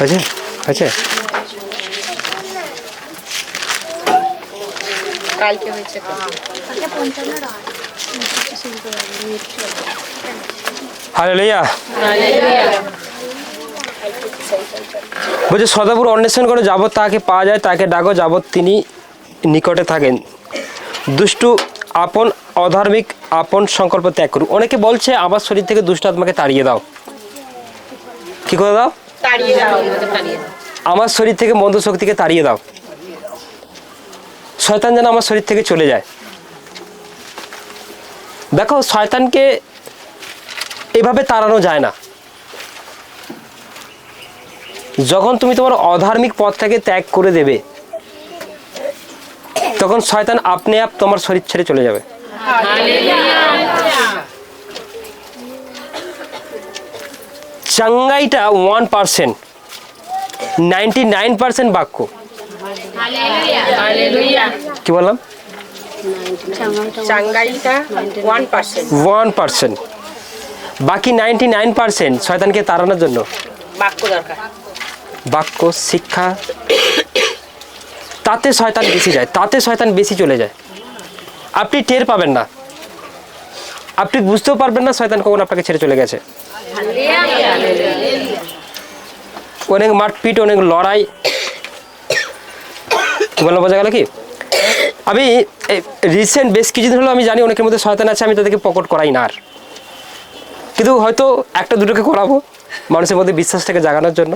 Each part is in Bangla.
হয়েছে? হয়েছে? কালকে হয়েছে বলছে সদাপুর অন্বেষণ করে যাবৎ তাকে পাওয়া যায় তাকে ডাকো যাবৎ তিনি নিকটে থাকেন। দুষ্টু আপন অধার্মিক আপন সংকল্প ত্যাগ করুক অনেকে বলছে আমার শরীর থেকে দুষ্ট আত্মাকে তাড়িয়ে দাও। কি করে দাও? আমার শরীর থেকে মন্দ শক্তিকে তাড়িয়ে দাও। শয়তান যেন আমার শরীর থেকে চলে যায়। দেখো শয়তানকে এভাবে তাড়ানো যায় না। যখন তুমি তোমার অধার্মিক পথটাকে ত্যাগ করে দেবে তখন শয়তান আপনি আপ তোমার শরীর ছেড়ে চলে যাবে। চাঙ্গাইটা one percent ninety nine percent বাক্য কি বললাম? ওয়ান পার্সেন্ট বাকি নাইনটি নাইন পার্সেন্ট শয়তানকে তাড়ানোর জন্য। বাক্য দরকার। বাক্য শিক্ষা তাতে শয়তান বেশি যায় তাতে শয়তান বেশি চলে যায়। আপনি টের পাবেন না। আপনি বুঝতেও পারবেন না শয়তান কখন আপনাকে ছেড়ে চলে গেছে। অনেক মারপিট অনেক লড়াই। বললাম বোঝা গেল কি? আমি রিসেন্ট বেশ কিছুদিন হলো আমি জানি অনেকের মধ্যে শয়তান আছে, আমি তাদেরকে পকট করাই না আর। কিন্তু হয়তো একটা দুটোকে করাবো, মানুষের মধ্যে বিশ্বাসটাকে জাগানোর জন্য।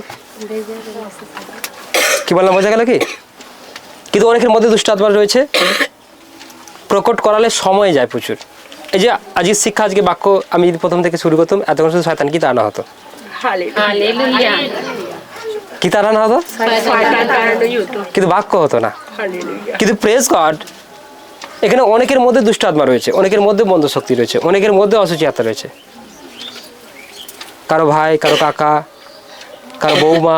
কি বললাম, বোঝা গেল কি? কিন্তু অনেকের মধ্যে দুষ্ট রয়েছে। প্রকট করালে সময় যায় প্রচুর। এই যে আজকের শিক্ষা আজকে বাক্য আমি যদি প্রথম থেকে শুরু করতাম এতক্ষণ শুধু শয়তান কি তাড়ানো হতো? কি তাড়ানো হতো? কিন্তু বাক্য হতো না। কিন্তু প্রেস গড এখানে অনেকের মধ্যে দুষ্ট আত্মা রয়েছে অনেকের মধ্যে মন্দ শক্তি রয়েছে অনেকের মধ্যে অসুচি আত্মা রয়েছে। কারও ভাই কারও কাকা কারও বৌমা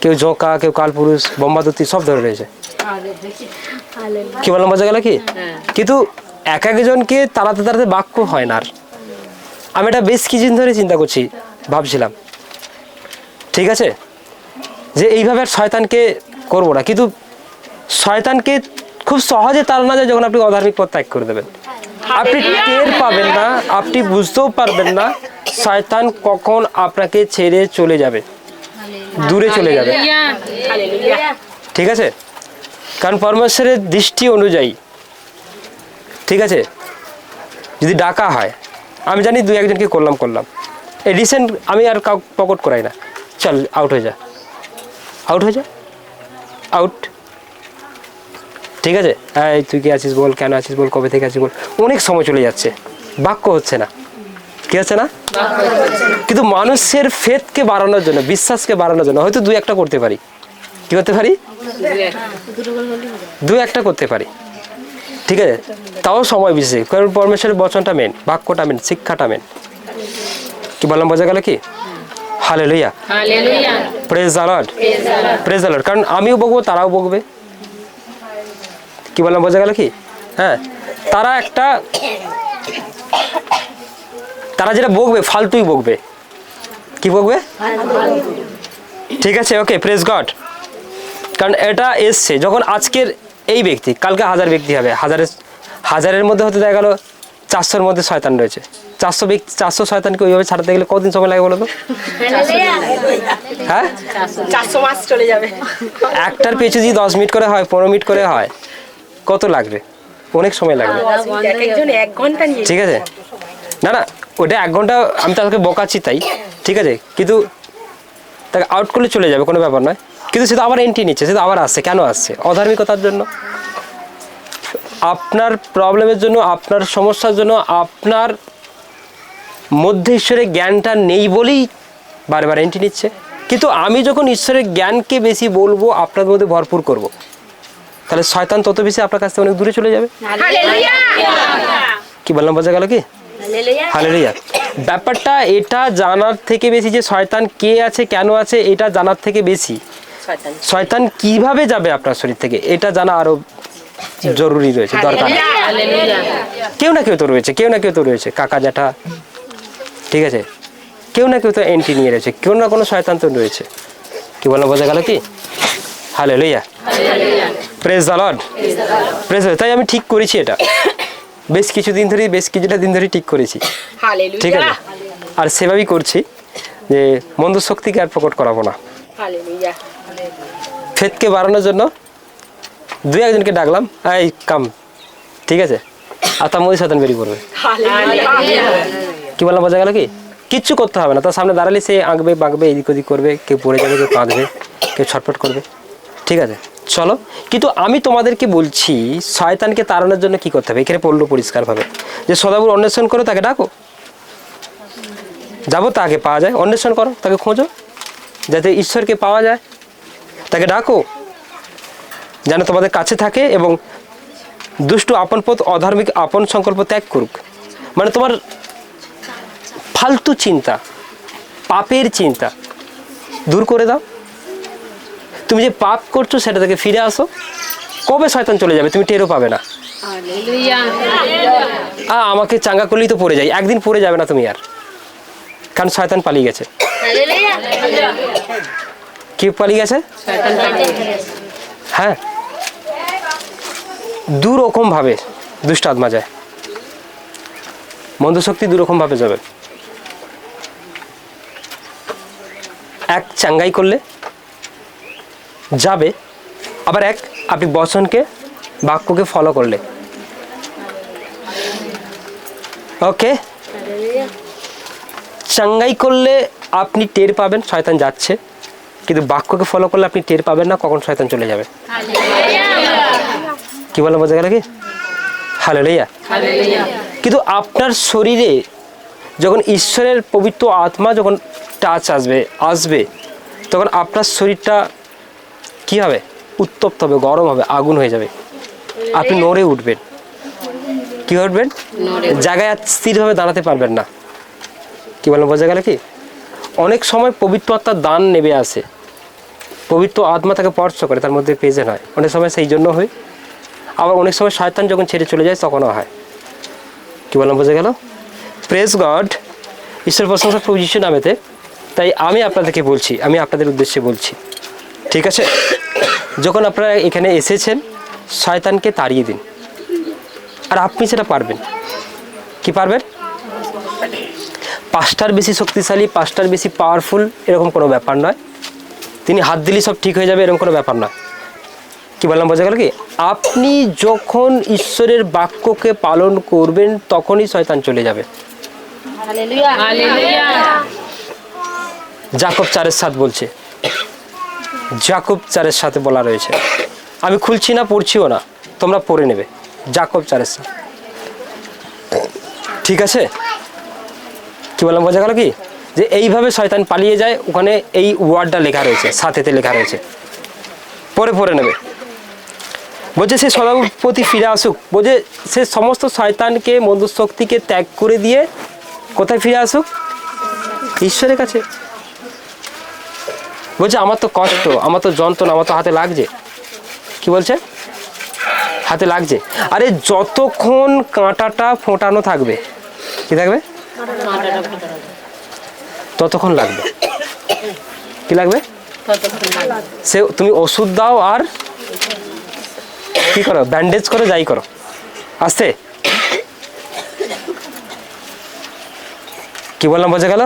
কেউ জোঁকা কেউ কালপুরুষ বোম্বাদুতি সব ধরে রয়েছে। কি বললাম বোঝা গেল কি? কিন্তু এক একজনকে তাড়াতে তাড়াতে বাক্য হয় না আর। আমি এটা বেশ কিছুদিন ধরে চিন্তা করছি ভাবছিলাম। ঠিক আছে? যে এইভাবে আর শয়তানকে করব না। কিন্তু শয়তানকে খুব সহজে তাড়ানো যায় যখন আপনি অধার্মিক পথ ত্যাগ করে দেবেন। আপনি টের পাবেন না আপনি বুঝতেও পারবেন না শয়তান কখন আপনাকে ছেড়ে চলে যাবে। দূরে চলে যাবে। ঠিক আছে? কারণ পরমেশ্বরের দৃষ্টি অনুযায়ী ঠিক আছে? যদি ডাকা হয় আমি জানি দু একজনকে করলাম করলাম। এই রিসেন্ট আমি আর কাউ পকট করাই না। চল আউট হয়ে যা। আউট হয়ে যা। আউট ঠিক আছে? এই তুই কি আছিস বল? কেন আছিস বল? কবে থেকে আছিস বল? অনেক সময় চলে যাচ্ছে। বাক্য হচ্ছে না। কি হচ্ছে না? কিন্তু মানুষের ফেথকে বাড়ানোর জন্য বিশ্বাসকে বাড়ানোর জন্য হয়তো দুই একটা করতে পারি। কি করতে পারি? দু একটা করতে পারি। ঠিক আছে? তাও সময় বেশি। কারণ পরমেশ্বরের বচনটা মেন বাক্যটা মেন শিক্ষাটা মেন কি বললাম বোঝা গেল কি? হালে লইয়া প্রেজ আলার্ট প্রেজ আলার্ট কারণ আমিও বকবো তারাও বকবে। কি বললাম বোঝা গেল কি? হ্যাঁ? তারা একটা তারা যেটা বকবে ফালতুই বকবে। কি বকবে? ঠিক আছে ওকে প্রেস গড কারণ এটা এসছে। যখন আজকের এই ব্যক্তি কালকে হাজার ব্যক্তি হবে। হাজারের হাজারের মধ্যে হতে দেখা গেলো চারশোর মধ্যে শয়তান রয়েছে। চারশো ব্যক্তি চারশো শয়তানকে ওইভাবে ছাড়াতে গেলে কতদিন সময় লাগে বলো তো? হ্যাঁ? চারশো মাস চলে যাবে। একটার পেছু যদি দশ মিনিট করে হয় পনেরো মিনিট করে হয় কত লাগবে? অনেক সময় লাগবে। ঠিক আছে? না না ওটা এক ঘণ্টা আমি তাদেরকে বকাচ্ছি তাই। ঠিক আছে? কিন্তু তাকে আউট করলে চলে যাবে কোনো ব্যাপার নয়। কিন্তু সেটা আবার এন্ট্রি নিচ্ছে সেটা আবার আসছে কেন আসছে? অধার্মিকতার জন্য। আপনার প্রবলেমের জন্য আপনার সমস্যার জন্য আপনার মধ্যে ঈশ্বরের জ্ঞানটা নেই বলেই বারবার এন্ট্রি নিচ্ছে। কিন্তু আমি যখন ঈশ্বরের জ্ঞানকে বেশি বলব আপনার মধ্যে ভরপুর করব। তাহলে শয়তান তত বেশি আপনার কাছ থেকে অনেক দূরে চলে যাবে। কি বললাম বোঝা গেল কি? হালেলুয়া! ব্যাপারটা এটা জানার থেকে বেশি যে শয়তান কে আছে কেন আছে এটা জানার থেকে বেশি। শয়তান। কীভাবে যাবে আপনার শরীর থেকে? এটা জানা আরও জরুরি রয়েছে দরকার। কেউ না কেউ তো রয়েছে কেউ না কেউ তো রয়েছে কাকা জ্যাঠা। ঠিক আছে? কেউ না কেউ তো এন্ট্রি নিয়ে রয়েছে কেউ না কোনো শয়তান তো রয়েছে। কি বললাম বোঝা গেল কি? হ্যালো লইয়া প্রেস দ্য লর্ড প্রেস তাই আমি ঠিক করেছি এটা। বেশ কিছুদিন ধরে বেশ কিছুটা দিন ধরে ঠিক করেছি। ঠিক আছে? আর সেভাবেই করছি যে মন্দ শক্তিকে আর প্রকট করাবো না। ফেতকে বাড়ানোর জন্য দুই একজনকে ডাকলাম, এই, কাম, ঠিক আছে? আর তার মধ্যে শয়তান বেরিয়ে পড়বে। কি বললাম, বোঝা গেল কি? কিচ্ছু করতে হবে না। তার সামনে দাঁড়ালে সে আঁকবে, বাঁকবে, এদিক ওদিক করবে, কেউ পড়ে যাবে, কেউ কাঁদবে, কেউ ছটফট করবে। ঠিক আছে, চলো। কিন্তু আমি তোমাদেরকে বলছি, শয়তানকে তাড়ানোর জন্য কি করতে হবে? এখানে পড়ল পরিষ্কারভাবে। যে সদাবুর অন্বেষণ করো, তাকে ডাকো। যাব তাকে, পাওয়া যায়। অন্বেষণ করো, তাকে খোঁজো। যাতে ঈশ্বরকে পাওয়া যায়। তাকে ডাকো। যেন তোমাদের কাছে থাকে এবং দুষ্টু আপন পথ অধার্মিক আপন সংকল্প ত্যাগ করুক। মানে তোমার ফালতু চিন্তা পাপের চিন্তা দূর করে দাও। তুমি যে পাপ করছ সেটা থেকে ফিরে আসো। কবে শয়তান চলে যাবে তুমি টেরও পাবে না। আ আমাকে চাঙ্গা করলেই তো পড়ে যাই একদিন পড়ে যাবে না তুমি আর। কারণ শয়তান পালিয়ে গেছে। কি পালিয়ে গেছে? হ্যাঁ। দু রকম ভাবে দুষ্ট আত্মা যায়। মন্দশক্তি দু রকম ভাবে যাবে। এক চাঙ্গাই করলে যাবে, আবার এক আপনি বচনকে, বাক্যকে ফলো করলে। ওকে চাঙ্গাই করলে আপনি টের পাবেন, শয়তান যাচ্ছে। কিন্তু বাক্যকে ফলো করলে আপনি টের পাবেন না কখন শয়তান চলে যাবে। কি বলে বোঝা গেল কি? হ্যালো লইয়া কিন্তু আপনার শরীরে যখন ঈশ্বরের পবিত্র আত্মা যখন টাচ আসবে আসবে তখন আপনার শরীরটা কি হবে? উত্তপ্ত হবে গরম হবে আগুন হয়ে যাবে। আপনি নড়ে উঠবেন। কি উঠবেন? জায়গায় আর স্থিরভাবে দাঁড়াতে পারবেন না। কি বলেন বোঝা গেল কি? অনেক সময় পবিত্র আত্মার দান নেবে আসে পবিত্র আত্মা তাকে স্পর্শ করে, তার মধ্যে প্রেজেন্ট হয়। অনেক সময় সেই জন্য হয়। আবার অনেক সময় শয়তান যখন ছেড়ে চলে যায়, তখনও হয়। কি বললাম, বোঝা গেল? প্রেস গড ঈশ্বর প্রশংসা প্রভু যিশু নামেতে। তাই আমি আপনাদেরকে বলছি, আমি আপনাদের উদ্দেশ্যে বলছি। ঠিক আছে? যখন আপনারা এখানে এসেছেন, শয়তানকে তাড়িয়ে দিন। আর আপনি সেটা পারবেন। কি পারবেন? পাঁচটার বেশি শক্তিশালী, পাঁচটার বেশি পাওয়ারফুল এরকম কোনো ব্যাপার নয়। তিনি হাত দিলেই সব ঠিক হয়ে যাবে এরকম কোনো ব্যাপার না। কি বললাম বোঝা গেল কি? আপনি যখন ঈশ্বরের বাক্যকে পালন করবেন তখনই শয়তান চলে যাবে। জাকব চারের সাথ বলছে। জাকব চারের সাথে বলা রয়েছে। আমি খুলছি না পড়ছিও না তোমরা পড়ে নেবে। জাকব চারের সাথ ঠিক আছে? কি বললাম বোঝা গেল কি? যে এইভাবে শয়তান পালিয়ে যায়, ওখানে এই ওয়ার্ডটা লেখা রয়েছে, সাথেতে লেখা রয়েছে। পরে পরে নেবে। বলছে, সে সদার প্রতি ফিরে আসুক। বলছে, সে সমস্ত শয়তানকে শক্তিকে ত্যাগ করে দিয়ে কোথায় ফিরে আসুক? ঈশ্বরের কাছে। বলছে, আমার তো কষ্ট, আমার তো যন্ত্রণা, আমার তো হাতে লাগছে। কি বলছে? হাতে লাগছে। আরে, যতক্ষণ কাঁটাটা ফোটানো থাকবে, কি থাকবে। ততক্ষণ লাগবে। কি লাগবে? সে তুমি ওষুধ দাও আর কি করো? ব্যান্ডেজ করো যাই করো। আসতে কি বললাম, বোঝা গেল?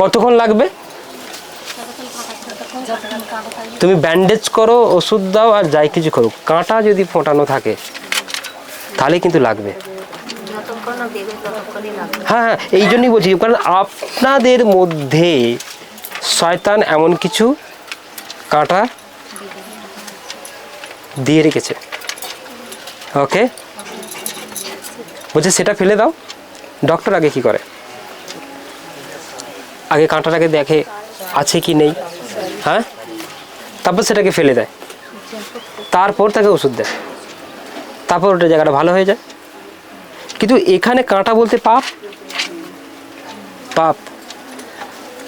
কতক্ষণ লাগবে? তুমি ব্যান্ডেজ করো, ওষুধ দাও আর যাই কিছু করো কাঁটা যদি ফোটানো থাকে তাহলে কিন্তু লাগবে। হ্যাঁ হ্যাঁ এই জন্যই বলছি, কারণ আপনাদের মধ্যে শয়তান এমন কিছু কাঁটা দিয়ে রেখেছে। ওকে? বলছে, সেটা ফেলে দাও। ডক্টর আগে কি করে? আগে কাঁটাটাকে দেখে আছে কি নেই হ্যাঁ? তারপর সেটাকে ফেলে দেয়। তারপর তাকে ওষুধ দেয়। তারপর ওটা জায়গাটা ভালো হয়ে যায়। কিন্তু এখানে কাঁটা বলতে পাপ? পাপ।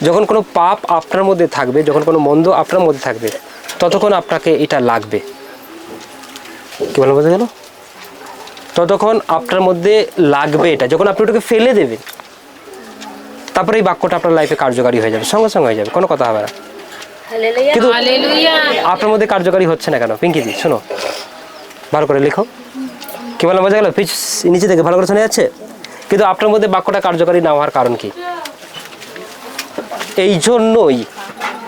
যখন কোনো পাপ আপনার মধ্যে থাকবে যখন কোনো মন্দ আপনার মধ্যে থাকবে ততক্ষণ আপনাকে এটা লাগবে। কি বলা বোঝা গেল? ততক্ষণ আপনার মধ্যে লাগবে এটা। যখন আপনি ওটাকে ফেলে দেবেন তারপরে এই বাক্যটা আপনার লাইফে কার্যকারী হয়ে যাবে সঙ্গে সঙ্গে হয়ে যাবে কোনো কথা হবে না। কিন্তু আপনার মধ্যে কার্যকারী হচ্ছে না কেন? পিঙ্কি দি শোনো। ভালো করে লেখো। কি বললাম বোঝা গেল? পিছ নিচে থেকে ভালো করে শোনা যাচ্ছে? কিন্তু আপনার মধ্যে বাক্যটা কার্যকারী না হওয়ার কারণ কি? এই জন্যই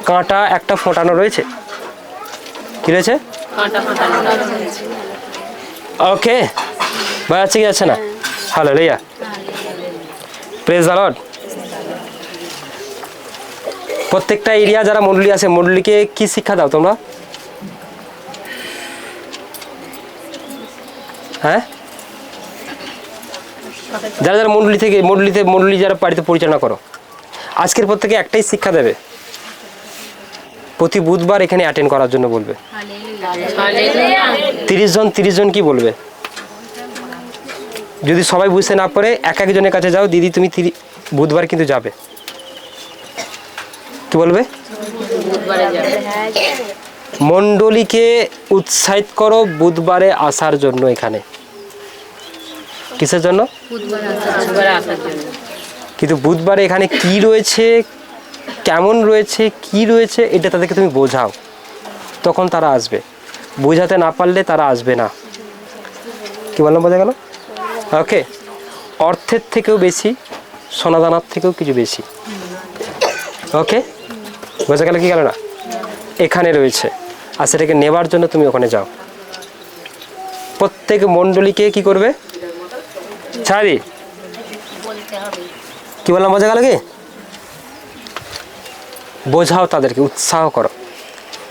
কাঁটা একটা ফোটানো রয়েছে। কি রয়েছে? ওকে। বোঝা আছে কি আছে না? হ্যালো লইয়া প্রেস লর্ড প্রত্যেকটা এরিয়া যারা মন্ডলী আছে মন্ডলীকে কি শিক্ষা দাও তোমরা? হ্যাঁ? যারা যারা মন্ডলী থেকে মন্ডলীতে মন্ডলী যারা বাড়িতে পরিচালনা করো আজকের পর থেকে একটাই শিক্ষা দেবে। প্রতি বুধবার এখানে অ্যাটেন্ড করার জন্য বলবে। তিরিশ জন তিরিশ জন কি বলবে? যদি সবাই বুঝতে না পারে এক একজনের কাছে যাও দিদি তুমি বুধবার কিন্তু যাবে। কি বলবে? মণ্ডলীকে উৎসাহিত করো বুধবারে আসার জন্য এখানে। কিসের জন্য? জন্য। কিন্তু বুধবারে এখানে কি রয়েছে কেমন রয়েছে কি রয়েছে এটা তাদেরকে তুমি বোঝাও। তখন তারা আসবে। বোঝাতে না পারলে তারা আসবে না। কি বললাম বোঝা গেল? ওকে। অর্থের থেকেও বেশি সোনাদানার থেকেও কিছু বেশি। ওকে? বোঝা গেল কি গেল না? এখানে রয়েছে। আর সেটাকে নেবার জন্য তুমি ওখানে যাও। প্রত্যেক মণ্ডলীকে কি করবে? ছাড়ি কি বললাম বোঝা গেল কি? বোঝাও তাদেরকে উৎসাহ করো।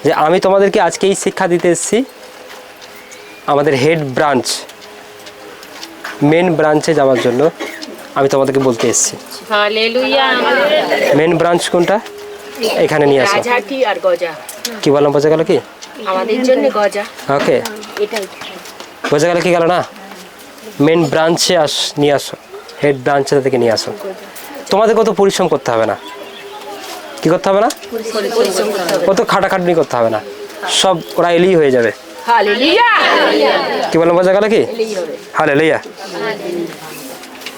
যে আমি তোমাদেরকে আজকে এই শিক্ষা দিতে এসেছি আমাদের হেড ব্রাঞ্চ মেন ব্রাঞ্চে যাওয়ার জন্য আমি তোমাদেরকে বলতে এসেছি। মেন ব্রাঞ্চ কোনটা? এখানে নিয়ে আসো। কি বললাম বোঝা গেল কি? আমাদের জন্য গজা। ওকে এটাই। বোঝা গেল কি গেল না? মেন ব্রাঞ্চে আস নিয়ে আসো। হেড ব্রাঞ্চে থেকে নিয়ে আসো। তোমাদের কত পরিশ্রম করতে হবে না? কি করতে হবে না? কত খাটাখাটনি করতে হবে না। সব ওরা এলেই হয়ে যাবে। কি বললাম বোঝা গেল কি? হালে লইয়া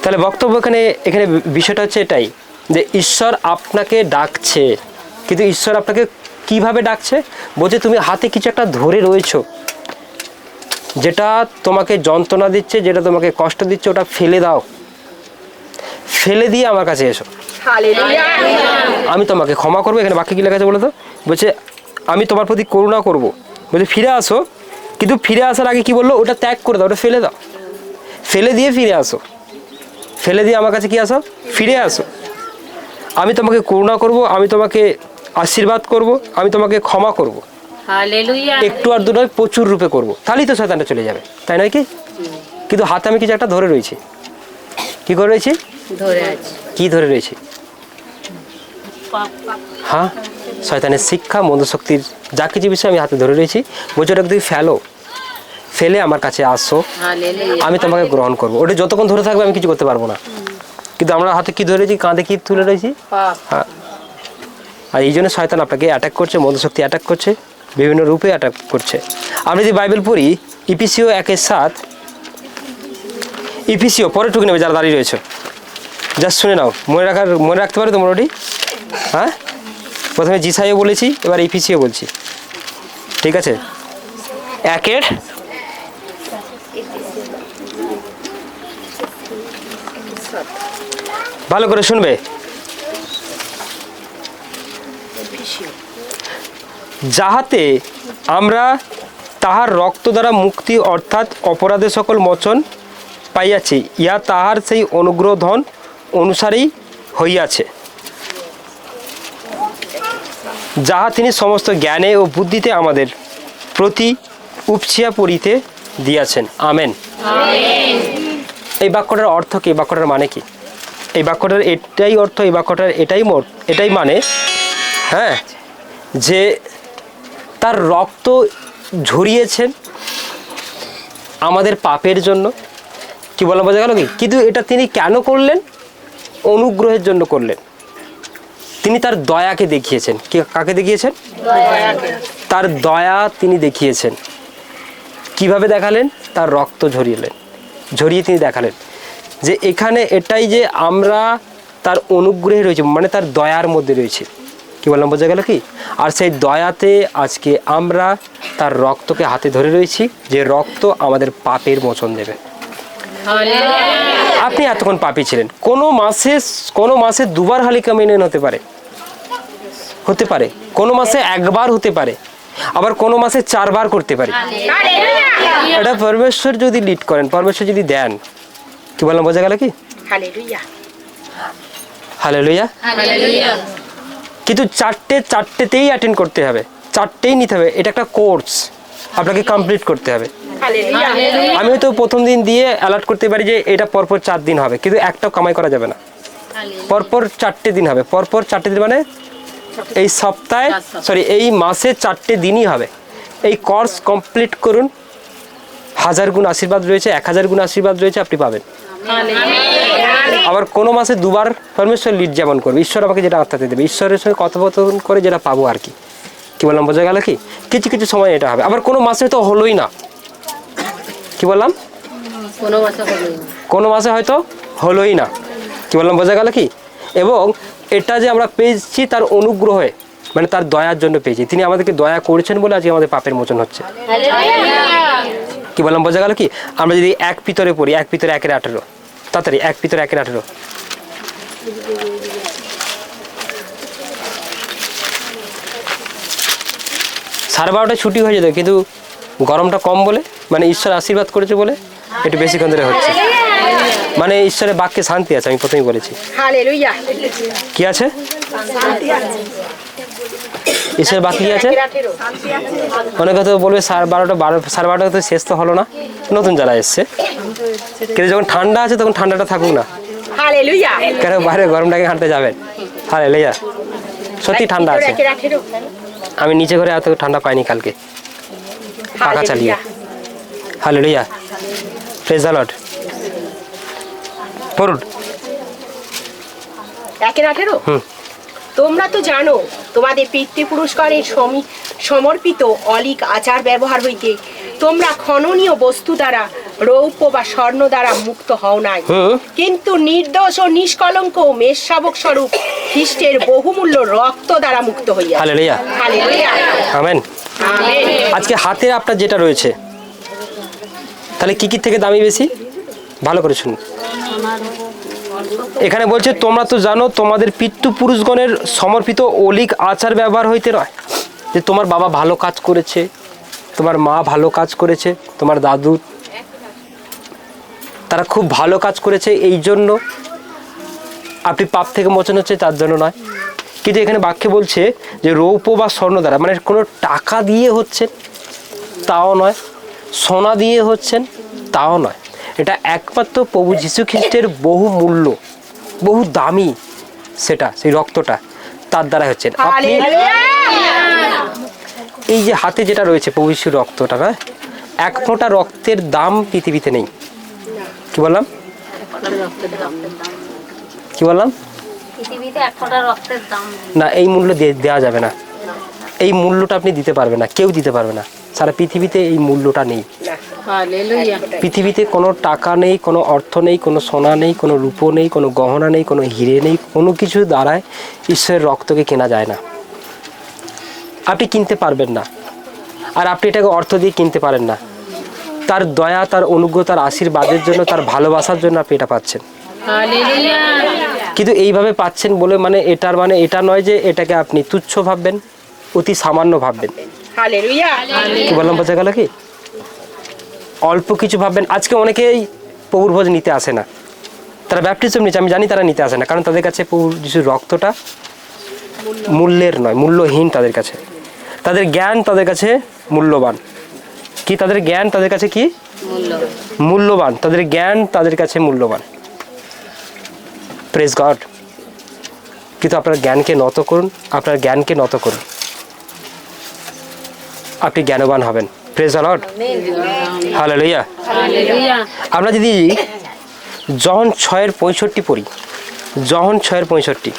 তাহলে বক্তব্য এখানে এখানে বিষয়টা হচ্ছে এটাই যে ঈশ্বর আপনাকে ডাকছে কিন্তু ঈশ্বর আপনাকে কীভাবে ডাকছে? বলছে তুমি হাতে কিছু একটা ধরে রয়েছো যেটা তোমাকে যন্ত্রণা দিচ্ছে যেটা তোমাকে কষ্ট দিচ্ছে ওটা ফেলে দাও। ফেলে দিয়ে আমার কাছে এসো। আমি তোমাকে ক্ষমা করব। এখানে বাকি কি লেখা আছে বলো তো বলছে আমি তোমার প্রতি করুণা করব। বলছে ফিরে আসো। কিন্তু ফিরে আসার আগে কি বলল? ওটা ত্যাগ করে দাও ওটা ফেলে দাও। ফেলে দিয়ে ফিরে আসো। ফেলে দিয়ে আমার কাছে কি আসো? ফিরে আসো। আমি তোমাকে করুণা করব আমি তোমাকে আশীর্বাদ করব আমি তোমাকে ক্ষমা করব। একটু আর দু নয় প্রচুর রূপে করব। তাহলেই তো শয়তানটা চলে যাবে তাই নয় কি? কিন্তু হাতে আমি কিছু একটা ধরে রয়েছি। কি করে রয়েছি? কি ধরে রয়েছি? হ্যাঁ শয়তানের শিক্ষা মন্দশক্তির যা কিছু বিষয় আমি হাতে ধরে রয়েছি। বলছি ওটাকে তুমি ফেলো। ফেলে আমার কাছে আসো। আমি তোমাকে গ্রহণ করব। ওটা যতক্ষণ ধরে থাকবে আমি কিছু করতে পারব না। কিন্তু আমরা হাতে কি ধরে রয়েছি? কাঁধে কি তুলে রয়েছি? হ্যাঁ আর এই জন্য শয়তান আপনাকে অ্যাটাক করছে, মন্দশক্তি অ্যাটাক করছে, বিভিন্ন রূপে অ্যাটাক করছে। আমরা যদি বাইবেল পড়ি, ইপিসিও একের সাত, ইপিসিও পরে টুকে নেবে যারা দাঁড়িয়ে রয়েছে। জাস্ট শুনে নাও, মনে রাখার, মনে রাখতে পারো তো মোটামুটি হ্যাঁ? প্রথমে জিসাইও বলেছি, এবার ইপিসিও বলছি। ঠিক আছে? একের ভালো করে শুনবে। যাহাতে আমরা তাহার রক্ত দ্বারা মুক্তি অর্থাৎ অপরাধে সকল মোচন পাইয়াছি ইয়া তাহার সেই অনুগ্রহ ধন অনুসারেই হইয়াছে। যাহা তিনি সমস্ত জ্ঞানে ও বুদ্ধিতে আমাদের প্রতি উপছিয়া পড়িতে দিয়াছেন। আমেন। এই বাক্যটার অর্থ কি? বাক্যটার মানে কি? এই বাক্যটার এটাই অর্থ এই বাক্যটার এটাই মোট এটাই মানে হ্যাঁ যে তার রক্ত ঝরিয়েছেন আমাদের পাপের জন্য। কি বলা বোঝা গেল কি? কিন্তু এটা তিনি কেন করলেন? অনুগ্রহের জন্য করলেন। তিনি তার দয়াকে দেখিয়েছেন। কে, কাকে দেখিয়েছেন? তার দয়া তিনি দেখিয়েছেন। কীভাবে দেখালেন? তার রক্ত ঝরিয়েলেন। ঝরিয়ে তিনি দেখালেন যে এখানে এটাই যে আমরা তার অনুগ্রহে রয়েছে মানে তার দয়ার মধ্যে রয়েছে। কি বললাম বোঝা গেল কি? আর সেই দয়াতে আজকে আমরা তার রক্তকে হাতে ধরে রয়েছি যে রক্ত আমাদের পাপের মোচন দেবে। আপনি এতক্ষণ পাপি ছিলেন। কোনো মাসে কোনো মাসে দুবার হালিকা মেনেন হতে পারে। হতে পারে। কোনো মাসে একবার হতে পারে। আবার কোনো মাসে চারবার করতে পারে। এটা পরমেশ্বর যদি লিড করেন পরমেশ্বর যদি দেন কি বললাম বোঝা গেল কি? হালে লইয়া কিন্তু চারটে চারটেতেই অ্যাটেন্ড করতে হবে। চারটেই নিতে হবে। এটা একটা কোর্স আপনাকে কমপ্লিট করতে হবে। আমি হয়তো প্রথম দিন দিয়ে অ্যালার্ট করতে পারি যে এটা পরপর চার দিন হবে। কিন্তু একটাও কামাই করা যাবে না। পরপর চারটে দিন হবে। পরপর চারটে দিন মানে এই সপ্তাহে সরি এই মাসে চারটে দিনই হবে। এই কোর্স কমপ্লিট করুন। হাজার গুণ আশীর্বাদ রয়েছে এক হাজার গুণ আশীর্বাদ রয়েছে আপনি পাবেন। আবার কোনো মাসে দুবার পরমেশ্বর লিড যেমন করবে ঈশ্বর আমাকে যেটা আত্মাতে দেবে। ঈশ্বরের সঙ্গে কথোপকথন করে যেটা পাবো আর কি। কি বললাম বোঝা গেল কি? কিছু কিছু সময় এটা হবে। আবার কোনো মাসে তো হলোই না। কি বললাম? কোনো মাসে হয়তো হলোই না। কি বললাম বোঝা গেল কি? এবং এটা যে আমরা পেয়েছি তার অনুগ্রহে মানে তার দয়ার জন্য পেয়েছি। তিনি আমাদেরকে দয়া করেছেন বলে আজকে আমাদের পাপের মোচন হচ্ছে। কি বললাম বোঝা গেল কি? আমরা যদি এক পিতরে পড়ি এক পিতরে একের আঠেরো। তাড়াতাড়ি এক পিতরে একের আঠেরো সাড়ে বারোটায় ছুটি হয়ে যেত কিন্তু গরমটা কম বলে মানে ঈশ্বর আশীর্বাদ করেছে বলে একটু বেশিক্ষণ ধরে হচ্ছে। মানে ঈশ্বরের বাক্যে শান্তি আছে আমি প্রথমেই বলেছি। কি আছে। ঈশ্বরের বাকি আছে? অনেকে হয়তো বলবে সাড়ে বারোটা বারো সাড়ে বারোটা তো শেষ তো হলো না। নতুন যারা এসছে। কিন্তু যখন ঠান্ডা আছে তখন ঠান্ডাটা থাকুক না। কেন বাইরে গরমটাকে হাঁটতে যাবেন? হ্যাঁ লেয়া সত্যি ঠান্ডা আছে। আমি নিচে ঘরে এত ঠান্ডা পাইনি কালকে। পাখা চালিয়ে। হ্যালো লিয়া প্রেজ লট পড়ুন। হুম। তোমরা তো জানো তোমাদের পিতৃপুরুষগণের সমী- সমর্পিত অলিক আচার ব্যবহার হইতে তোমরা খননীয় বস্তু দ্বারা রৌপ্য বা স্বর্ণ দ্বারা মুক্ত হও নাই। হুম। কিন্তু নির্দোষ ও নিষ্কলঙ্ক মেষশাবক স্বরূপ খ্রিস্টের বহুমূল্য রক্ত দ্বারা মুক্ত হইয়া আমেন। আজকে হাতে আপনার যেটা রয়েছে তাহলে কি কি থেকে দামি বেশি? ভালো করে শুনুন। এখানে বলছে, তোমরা তো জানো, তোমাদের পিতৃপুরুষগণের সমর্পিত অলিক আচার ব্যবহার হইতে নয়। যে তোমার বাবা ভালো কাজ করেছে, তোমার মা ভালো কাজ করেছে, তোমার দাদু তারা খুব ভালো কাজ করেছে, এই জন্য আপনি পাপ থেকে মোচন হচ্ছে, তার জন্য নয়। কিন্তু এখানে বাক্যে বলছে যে, রৌপ্য বা স্বর্ণ দ্বারা মানে কোনো টাকা দিয়ে হচ্ছে তাও নয়। সোনা দিয়ে হচ্ছেন, তাও নয়। এটা একমাত্র প্রভু যীশু খ্রিস্টের বহু মূল্য বহু দামি সেটা সেই রক্তটা তার দ্বারা হচ্ছেন আপনি এই যে হাতে যেটা রয়েছে প্রভু যিশুর রক্তটা না? এক ফোঁটা রক্তের দাম পৃথিবীতে নেই। কি বললাম? কি বললাম। না এই মূল্য দেওয়া যাবে না। এই মূল্যটা আপনি দিতে পারবেন না কেউ দিতে পারবে না। সারা পৃথিবীতে এই মূল্যটা নেই। পৃথিবীতে কোনো টাকা নেই কোনো অর্থ নেই কোনো সোনা নেই কোনো রূপো নেই কোনো গহনা নেই কোনো হিরে নেই কোনো কিছু দ্বারায় ঈশ্বরের রক্তকে কেনা যায় না। আপনি কিনতে পারবেন না। আর আপনি এটাকে অর্থ দিয়ে কিনতে পারেন না। তার দয়া তার অনুগ্রহ তার আশীর্বাদের জন্য তার ভালোবাসার জন্য আপনি এটা পাচ্ছেন। কিন্তু এইভাবে পাচ্ছেন বলে মানে এটার মানে এটা নয় যে এটাকে আপনি তুচ্ছ ভাববেন অতি সামান্য ভাববেন। কি বললাম বোঝা গেল কি? অল্প কিছু ভাববেন। আজকে অনেকেই প্রভুর ভোজ নিতে আসে না। তারা ব্যাপটিজম নিচ্ছে আমি জানি তারা নিতে আসে না কারণ তাদের কাছে প্রভুর যিশুর রক্তটা মূল্যের নয় মূল্যহীন তাদের কাছে। তাদের জ্ঞান তাদের কাছে মূল্যবান। কি তাদের জ্ঞান তাদের কাছে কি? মূল্যবান। তাদের জ্ঞান তাদের কাছে মূল্যবান। প্রেস গড কিন্তু আপনার জ্ঞানকে নত করুন আপনার জ্ঞানকে নত করুন। আপনি জ্ঞানবান হবেন। প্রেস আলট হ্যালো লইয়া আমরা যদি জহন ছয়ের পঁয়ষট্টি পড়ি জহন ছয়ের পঁয়ষট্টি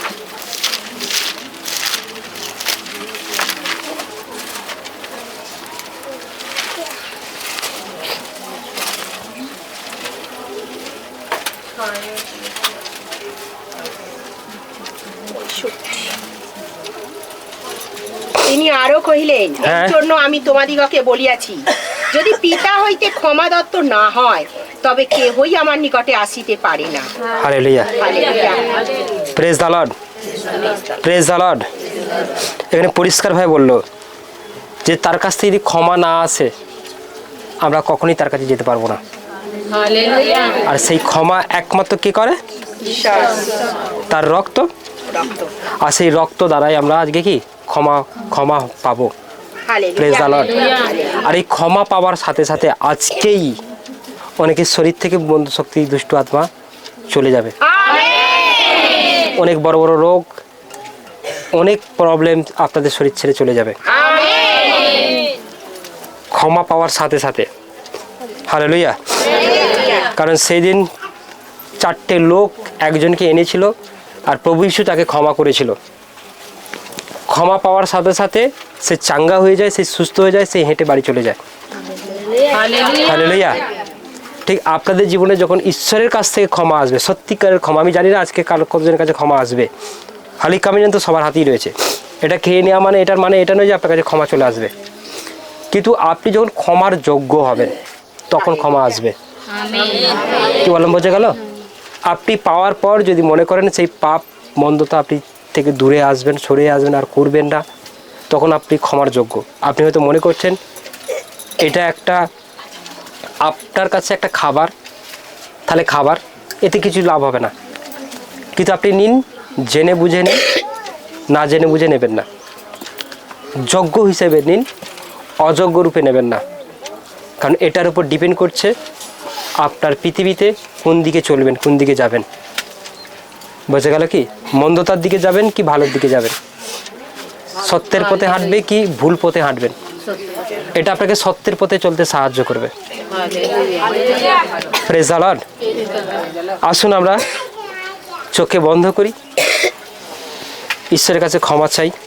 তিনি আরও কহিলেন এই হ্যাঁ। জন্য আমি তোমাদিগকে বলিয়াছি যদি পিতা হইতে ক্ষমা দত্ত না হয় তবে কেহই আমার নিকটে আসিতে পারে না। Hallelujah hallelujah. Praise the lord praise the lord এখানে পরিষ্কারভাবে বলল যে তার কাছ থেকে যদি ক্ষমা না আসে আমরা কখনোই তার কাছে যেতে পারব না। আর সেই ক্ষমা একমাত্র কে করে? তার রক্ত। রক্ত। আর সেই রক্ত দ্বারাই আমরা আজকে কি? ক্ষমা ক্ষমা পাবো। প্রেজ আর এই ক্ষমা পাওয়ার সাথে সাথে আজকেই অনেকের শরীর থেকে বন্ধু শক্তি দুষ্ট আত্মা চলে যাবে। অনেক বড় বড় রোগ অনেক প্রবলেম আপনাদের শরীর ছেড়ে চলে যাবে। ক্ষমা পাওয়ার সাথে সাথে। হালে লইয়া কারণ সেই দিন চারটে লোক একজনকে এনেছিল আর প্রভু যিশু তাকে ক্ষমা করেছিল। ক্ষমা পাওয়ার সাথে সাথে সে চাঙ্গা হয়ে যায় সে সুস্থ হয়ে যায় সে হেঁটে বাড়ি চলে যায়। হালেলুয়া। হালে লইয়া ঠিক আপনাদের জীবনে যখন ঈশ্বরের কাছ থেকে ক্ষমা আসবে সত্যিকারের ক্ষমা আমি জানি না আজকে কারও কতজনের কাছে ক্ষমা আসবে। হালিক কামিজান তো সবার হাতেই রয়েছে। এটা খেয়ে নেওয়া মানে এটার মানে এটা নয় যে আপনার কাছে ক্ষমা চলে আসবে। কিন্তু আপনি যখন ক্ষমার যোগ্য হবেন তখন ক্ষমা আসবে। কি বললাম বোঝা গেল? আপনি পাওয়ার পর যদি মনে করেন সেই পাপ মন্দতা আপনি থেকে দূরে আসবেন সরে আসবেন আর করবেন না। তখন আপনি ক্ষমার যোগ্য। আপনি হয়তো মনে করছেন, এটা একটা আপনার কাছে একটা খাবার, তাহলে খাবার, এতে কিছু লাভ হবে না। কিন্তু আপনি নিন, জেনে বুঝে নিন, না জেনে বুঝে নেবেন না। যোগ্য হিসেবে নিন, অযোগ্য রূপে নেবেন না। কারণ এটার উপর ডিপেন্ড করছে আপনার পৃথিবীতে কোন দিকে চলবেন, কোন দিকে যাবেন। বোঝা গেল কি? মন্দতার দিকে যাবেন কি ভালোর দিকে যাবেন? সত্যের পথে হাঁটবে কি ভুল পথে হাঁটবেন এটা আপনাকে সত্যের পথে চলতে সাহায্য করবে। আসুন আমরা চোখে বন্ধ করি। ঈশ্বরের কাছে ক্ষমা চাই।